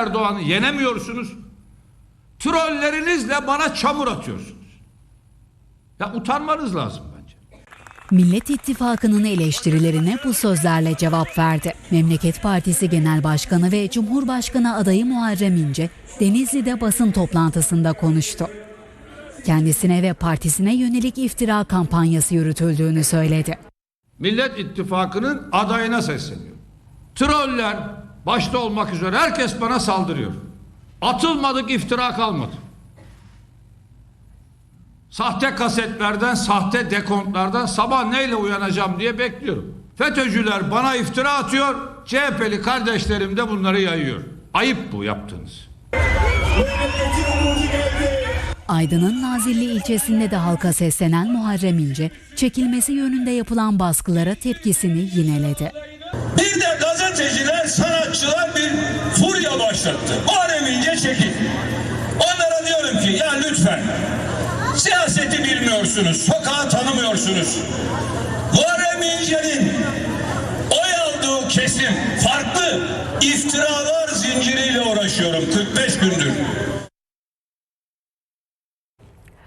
Erdoğan'ı yenemiyorsunuz. Trollerinizle bana çamur atıyorsunuz. Ya utanmanız lazım bence. Millet İttifakı'nın eleştirilerine bu sözlerle cevap verdi. Memleket Partisi Genel Başkanı ve Cumhurbaşkanı adayı Muharrem İnce, Denizli'de basın toplantısında konuştu. Kendisine ve partisine yönelik iftira kampanyası yürütüldüğünü söyledi. Millet İttifakı'nın adayına sesleniyor. Troller başta olmak üzere herkes bana saldırıyor. Atılmadık iftira kalmadı. Sahte kasetlerden, sahte dekontlardan sabah neyle uyanacağım diye bekliyorum. FETÖ'cüler bana iftira atıyor, CHP'li kardeşlerim de bunları yayıyor. Ayıp bu yaptığınız. Aydın'ın Nazilli ilçesinde de halka seslenen Muharrem İnce, çekilmesi yönünde yapılan baskılara tepkisini yineledi. Bir başlattı. Muharrem İnce çekil. Onlara diyorum ki ya lütfen siyaseti bilmiyorsunuz, sokağı tanımıyorsunuz. Muharrem İnce'nin oy aldığı kesim farklı iftiralar zinciriyle uğraşıyorum 45 gündür.